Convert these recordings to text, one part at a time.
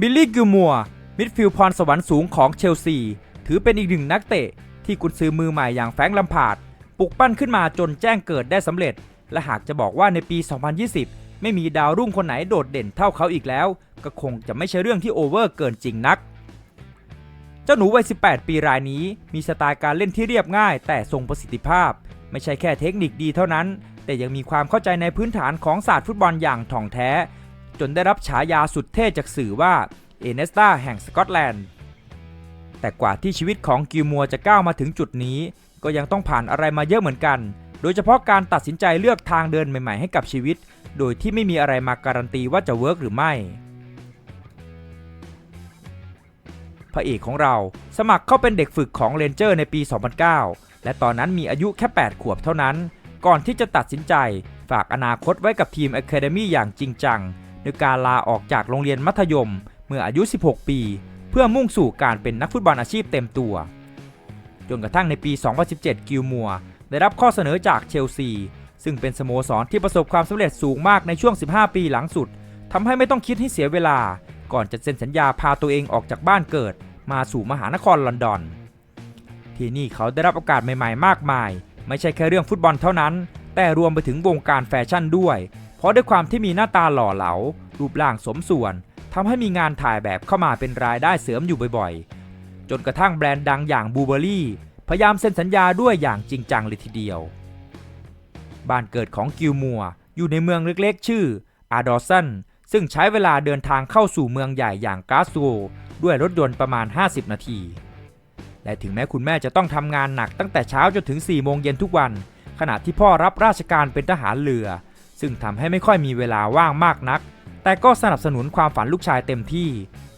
บิลลี่กิลมัวมิดฟิลด์พรสวรรค์สูงของเชลซี ถือเป็นอีกหนึ่งนักเตะ ที่กุนซือมือใหม่อย่างแฟรงค์ลัมพาร์ดปลุกปั้นขึ้นมาจนแจ้งเกิดได้สำเร็จ และหากจะบอกว่าในปี 2020 ไม่มีดาวรุ่งคนไหนโดดเด่นเท่าเขาอีกแล้ว ก็คงจะไม่ใช่เรื่องที่โอเวอร์เกินจริงนัก เจ้าหนูวัย 18 ปีรายนี้ มีสไตล์การเล่นที่เรียบง่าย แต่ทรงประสิทธิภาพ ไม่ใช่แค่เทคนิคดีเท่านั้น แต่ยังมีความเข้าใจในพื้นฐานของศาสตร์ฟุตบอลอย่างถ่องแท้ จนได้รับฉายาสุดเท่จากสื่อว่าเอเนสตาแห่งสกอตแลนด์ แต่กว่าที่ชีวิตของกิลมัวจะก้าวมาถึงจุดนี้ ก็ยังต้องผ่านอะไรมาเยอะเหมือนกัน โดยเฉพาะการตัดสินใจเลือกทางเดินใหม่ ๆ ให้กับชีวิต โดยที่ไม่มีอะไรมาการันตีว่าจะเวิร์กหรือไม่พระเอกของเราสมัครเข้าเป็นเด็กฝึกของเรนเจอร์ในปี 2009 และตอนนั้นมีอายุแค่ 8 ขวบเท่านั้น ก่อนที่จะตัดสินใจฝากอนาคตไว้กับทีม Academy อย่างจริงจัง ดยการลาออกจากโรงเรียนมัธยมเมื่ออายุ 16 ปี เพื่อมุ่งสู่การเป็นนักฟุตบอลอาชีพเต็มตัว จนกระทั่งในปี 2017 กิลมัวได้รับข้อเสนอจากเชลซี ซึ่งเป็นสโมสรที่ประสบความสำเร็จสูงมากในช่วง 15 ปีหลังสุดทำให้ไม่ต้องคิดให้เสียเวลา ก่อนจะเซ็นสัญญาพาตัวเองออกจากบ้านเกิด มาสู่มหานครลอนดอน ที่นี่เขาได้รับโอกาสใหม่ ๆ มากมาย ไม่ใช่แค่เรื่องฟุตบอลเท่านั้น แต่รวมไปถึงวงการแฟชั่นด้วย เพราะด้วยความที่มีหน้าตาหล่อเหลา รูปร่างสมส่วนทำให้มีงานถ่ายแบบเข้ามาเป็นรายได้เสริมอยู่บ่อยๆ จนกระทั่งแบรนด์ดังอย่างบูเบอรี่พยายามเซ็นสัญญาด้วยอย่างจริงจังเลยทีเดียว บ้านเกิดของกิลมัวอยู่ในเมืองเล็กๆ ชื่ออาร์ดอสันซึ่งใช้เวลาเดินทางเข้าสู่เมืองใหญ่อย่างกาสโกด้วยรถยนต์ประมาณ 50 นาที และถึงแม้คุณแม่จะต้องทำงานหนักตั้งแต่เช้าจนถึง 4 โมงเย็นทุกวัน ขณะที่พ่อรับราชการเป็นทหารเรือ ซึ่งทำให้ไม่ค่อยมีเวลาว่างมากนัก แต่ก็สนับสนุนความฝันลูกชายเต็มที่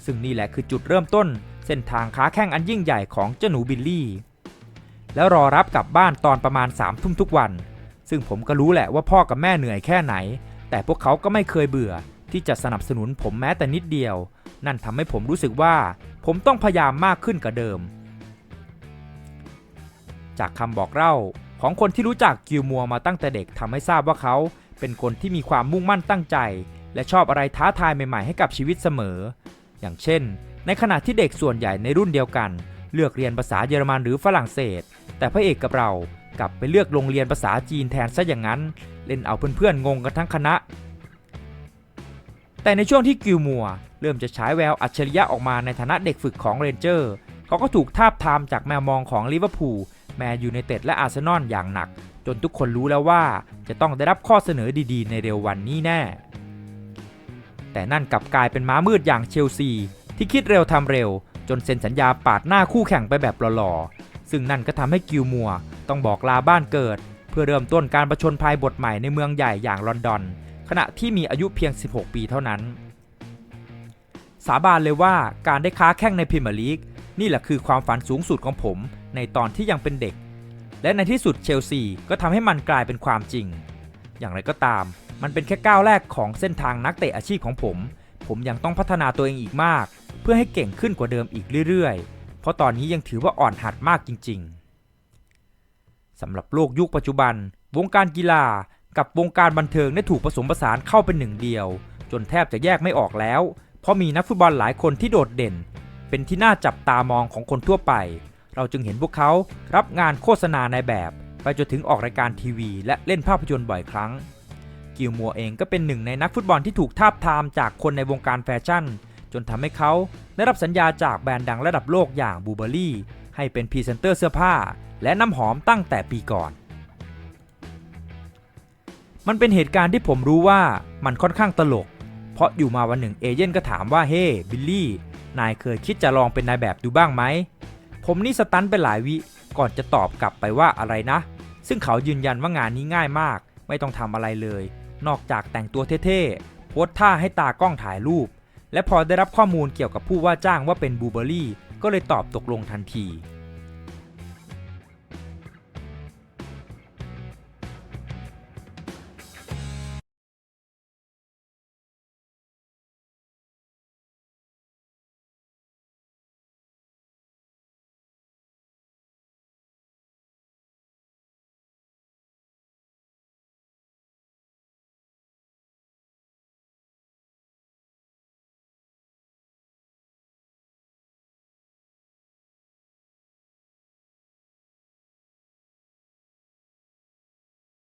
ซึ่งนี่แหละคือจุดเริ่มต้น เส้นทางค้าแข่งอันยิ่งใหญ่ของเจ้าหนูบิลลี่ แล้วรอรับกลับบ้านตอนประมาณ3ามทุ่มทุกวัน ซึ่งผมก็รู้แหละว่าพ่อกับแม่เหนื่อยแค่ไหน แต่พวกเขาก็ไม่เคยเบื่อ ที่จะสนับสนุนผมแม้แต่นิดเดียว นั่นทำให้ผมรู้สึกว่า ผมต้องพยายามมากขึ้นกว่าเดิม จากคำบอกเล่าของคนที่รู้จักกิลมัวมาตั้งแต่เด็กทำให้ทราบว่าเขา เป็นคนที่มีความมุ่งมั่นตั้งใจ และชอบอะไรท้าทายใหม่ๆให้กับชีวิตเสมอ อย่างเช่น ในขณะที่เด็กส่วนใหญ่ในรุ่นเดียวกัน เลือกเรียนภาษาเยอรมันหรือฝรั่งเศส แต่พระเอกกับเรากลับไปเลือกโรงเรียนภาษาจีนแทนซะอย่างนั้น เล่นเอาเพื่อนๆงงกันทั้งคณะ แต่ในช่วงที่กิลมัวเริ่มจะฉายแววอัจฉริยะออกมาในฐานะเด็กฝึกของเรนเจอร์เขาก็ถูกทาบทามจากแมวมองของลิเวอร์พูลแมนยูไนเต็ดและอาร์เซนอลอย่างหนัก จนทุกคนรู้แล้วว่าจะต้องได้รับข้อเสนอดีๆ ในเร็ววันนี้แน่ แต่นั่นกลับกลายเป็นม้ามืดอย่างเชลซี ที่คิดเร็วทำเร็ว จนเซ็นสัญญาปาดหน้าคู่แข่งไปแบบหล่อๆ ซึ่งนั่นก็ทำให้กิลมัวต้องบอกลาบ้านเกิด เพื่อเริ่มต้นการประชนภัยบทใหม่ในเมืองใหญ่อย่างลอนดอน ขณะที่มีอายุเพียง 16 ปีเท่านั้น สาบานเลยว่าการได้ค้าแข่งในพรีเมียร์ลีกนี่แหละคือความฝันสูงสุดของผม ในตอนที่ยังเป็นเด็ก และในที่สุดเชลซีก็ทำให้มันกลายเป็นความจริง อย่างไรก็ตาม มันเป็นแค่ก้าวแรกของเส้นทางนักเตะอาชีพของผม ผมยังต้องพัฒนาตัวเองอีกมาก เพื่อให้เก่งขึ้นกว่าเดิมอีกเรื่อยๆ เพราะตอนนี้ยังถือว่าอ่อนหัดมากจริง ๆสำหรับโลกยุคปัจจุบัน วงการกีฬากับวงการบันเทิงได้ถูกผสมผสานเข้าเป็นหนึ่งเดียว จนแทบจะแยกไม่ออกแล้ว เพราะมีนักฟุตบอลหลายคนที่โดดเด่น เป็นที่น่าจับตามองของคนทั่วไป เราจึงเห็นพวกเขารับงานโฆษณาในแบบ ไปจนถึงออกรายการทีวี และเล่นภาพยนตร์บ่อยครั้ง กิลมัวเองก็เป็นหนึ่งในนักฟุตบอลที่ถูกทาบทามจากคนในวงการแฟชั่น จนทำให้เขาได้รับสัญญาจากแบรนด์ดังระดับโลกอย่างบูเบอรี่ให้เป็นพรีเซนเตอร์เสื้อผ้า และน้ำหอมตั้งแต่ปีก่อน มันเป็นเหตุการณ์ที่ผมรู้ว่ามันค่อนข้างตลก เพราะอยู่มาวันหนึ่งเอเย่นก็ถามว่าเฮ้บิลลี่นายเคยคิดจะลองเป็นนายแบบดูบ้างไหม ผมนี่สตันไปหลายวิ ก่อนจะตอบกลับไปว่าอะไรนะ ซึ่งเขายืนยันว่างานนี้ง่ายมาก ไม่ต้องทำอะไรเลย นอกจากแต่งตัวเท่ๆ โพสท่าให้ตากล้องถ่ายรูป และพอได้รับข้อมูลเกี่ยวกับผู้ว่าจ้างว่าเป็นบูเบอรี่ ก็เลยตอบตกลงทันที